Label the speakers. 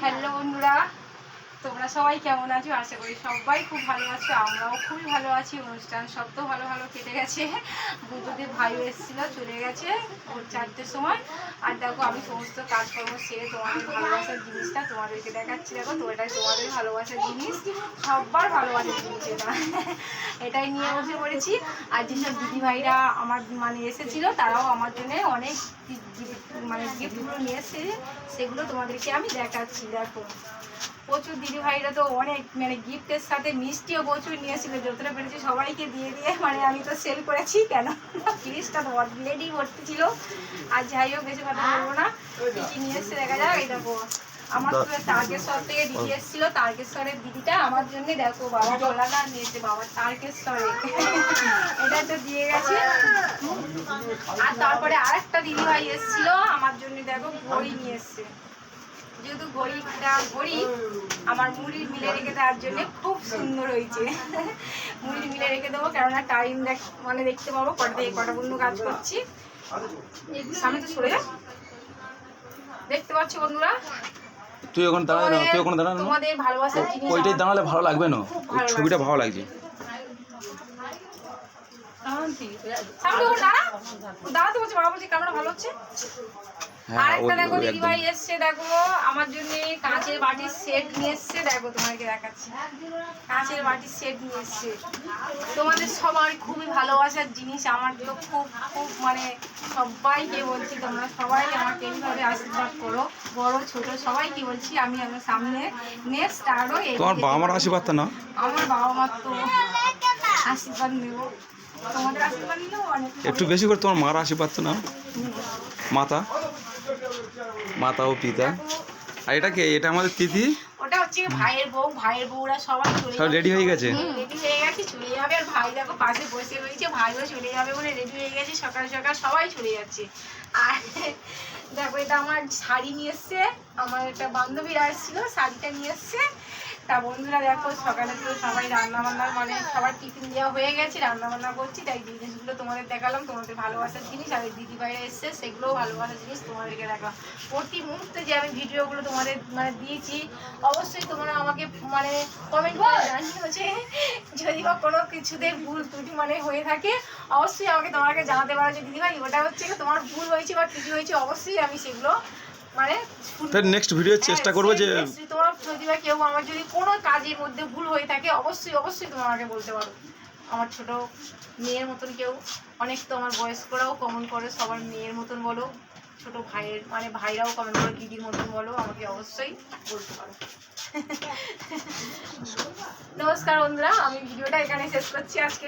Speaker 1: Hello বন্ধুরা তোমরা সবাই কেমন আছো? আশা করি সবাই খুব ভালো আছো, আমরাও খুবই ভালো আছি। অনুষ্ঠান সব তো ভালো ভালো কেটে গেছে। বুদ্ধদেব ভাইও এসেছিল, চলে গেছে ভোর চারটের সময়। আর দেখো, আমি সমস্ত কাজকর্ম সেরে তোমাদের ভালোবাসার জিনিসটা তোমাদেরকে দেখাচ্ছি। দেখো, তো এটাই তোমাদের ভালোবাসার জিনিস। সবার ভালোবাসার জিনিস এটা। এটাই নিয়ে বসে পড়েছি। আর যেসব দিদিভাইরা আমার মানে এসেছিল, তারাও আমার জন্য অনেক মানে গিফটগুলো নিয়ে এসেছে। সেগুলো তোমাদেরকে আমি দেখাচ্ছি, দেখো। প্রচুর দিদিভাইরা তো অনেক মানে গিফটের সাথে মিষ্টিও প্রচুর নিয়ে নিয়েছিল যতটা পেরেছি সবাইকে দিয়ে দিয়ে মানে আমি তো সেল করেছি, কেন? ফ্রিজটা তো অলরেডি ভর্তি ছিল। আর যাই হোক, বেশি কথা বলব না। কী নিয়ে এসছে, দেখা যাক, এই দেখো, আমার তো তারকেশ্বর থেকে দিদি এসেছিল, তারকেশ্বরের দিদিটা আমার জন্য দেখো, বাবা গোলাটা নিয়েছে, বাবা তারকেশ্বরে। এটা তো দিয়ে গেছে। আর তারপরে আরেকটা দিদি ভাই এসেছিল, আমার জন্য দেখো ঘড়ি নিয়ে এসছে। যেহেতু ঘড়িটা গরিব আমার মুড়ি মিলে রেখে দেওয়ার জন্য খুব সুন্দর হয়েছে। মুড়ি মিলে রেখে দেবো কেননা টাইম দেখ মানে দেখতে পাবো কটা থেকে কটা পর্যন্ত কাজ করছি। সামনে তো সরে যা। দেখতে পাচ্ছ বন্ধুরা?
Speaker 2: তুই ওখানে দাঁড়ায় না তুই ওখানে দাঁড়া না
Speaker 1: তোমাদের ভালোবাসার জিনিস
Speaker 2: ওইটাই দাঁড়ালে ভালো লাগবে না? ছবিটা ভালো লাগছে।
Speaker 1: দাঁড়া। দাঁড়াতে বলছে বাবা বলছে ক্যামেরা ভালো হচ্ছে?
Speaker 2: হ্যাঁ
Speaker 1: আরেকটা
Speaker 2: ওই-
Speaker 1: দেখো এসছে দেখো। আমার জন্য কাঁচের বাটির সেট নিয়ে এসছে দেখো তোমাকে দেখাচ্ছি। কাঁচের বাটির সেট নিয়ে এসছে। তোমাদের সবার খুবই ভালোবাসার জিনিস আমার তো খুব খুব মানে সবাইকে বলছি তোমরা সবাই আমাকে এইভাবে আশীর্বাদ করো। বড় ছোট সবাইকে বলছি আমি আমার সামনে নেক্সট আরও
Speaker 2: তোমার বাবা মার আশীর্বাদ তো না
Speaker 1: আমার বাবা মার তো আশীর্বাদ নেব। তোমাদের আশীর্বাদ নিলেও অনেক
Speaker 2: একটু বেশি করে তোমার মার আশীর্বাদ তো না মাতা। মাতা ও পিতা। আর এটা কে? এটা আমাদের তিথি?
Speaker 1: ওটা হচ্ছে ভাইয়ের বউ ভাইয়ের বউরা সবাই চলে
Speaker 2: সব রেডি হয়ে গেছে?
Speaker 1: রেডি হয়ে গেছে চলে যাবে। আর ভাই দেখো পাশে বসে রয়েছে ভাইও চলে যাবে বলে রেডি হয়ে গেছে সকাল সকাল সবাই চলে যাচ্ছে। আর দেখো এটা আমার শাড়ি নিয়ে এসছে আমার একটা বান্ধবীরা এসেছিল শাড়িটা নিয়ে এসছে। তা বন্ধুরা দেখো, সকালে তো সবাই রান্না বান্নার মানে সবার টিফিন দেওয়া হয়ে গেছে রান্না বান্না করছি, তাই জিনিসগুলো তোমাদের দেখালাম, তোমাদের ভালোবাসার জিনিস, আর দিদি ভাইরা এসছে, সেগুলোও ভালোবাসার জিনিস তোমাদেরকে দেখালাম। প্রতি মুহূর্তে যে আমি ভিডিওগুলো তোমাদের মানে দিয়েছি, অবশ্যই তোমরা আমাকে মানে কমেন্ট করে জানিও যে যদি বা কোনো কিছুতে ভুল ত্রুটি মানে হয়ে থাকে, অবশ্যই আমাকে তোমাকে জানাতে পারো যে দিদি ভাই ওটা হচ্ছে তোমার ভুল হয়েছে বা ত্রুটি হয়েছে? অবশ্যই আমি সেগুলো মানে
Speaker 2: তার নেক্সট ভিডিও চেষ্টা করব যে
Speaker 1: তোমার যদি বা কেউ আমার যদি কোনো কাজের মধ্যে ভুল হয়ে থাকে অবশ্যই অবশ্যই তুমি আমাকে বলতে পারো। আমার ছোট মেয়ের মতন কেউ অনেক তো আমার বয়স্করাও কমেন্ট করে সবার মেয়ের মতন বলো ছোট ভাইয়ের মানে ভাইরাও কমেন্ট করে দিদির মতন বলো আমাকে অবশ্যই বলতে পারো। নমস্কার বন্ধুরা আমি ভিডিওটা এখানে শেষ করছি আজকে